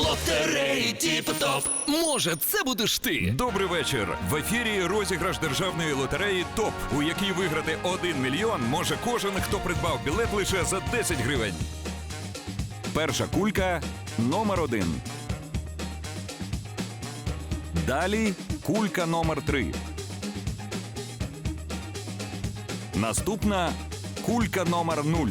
Лотереї Тіп-топ. Може, це будеш ти? Добрий вечір. В ефірі розіграш державної лотереї ТОП, у якій виграти 1 мільйон може кожен, хто придбав білет лише за 10 гривень. Перша кулька номер один. Далі кулька номер три. Наступна кулька номер нуль.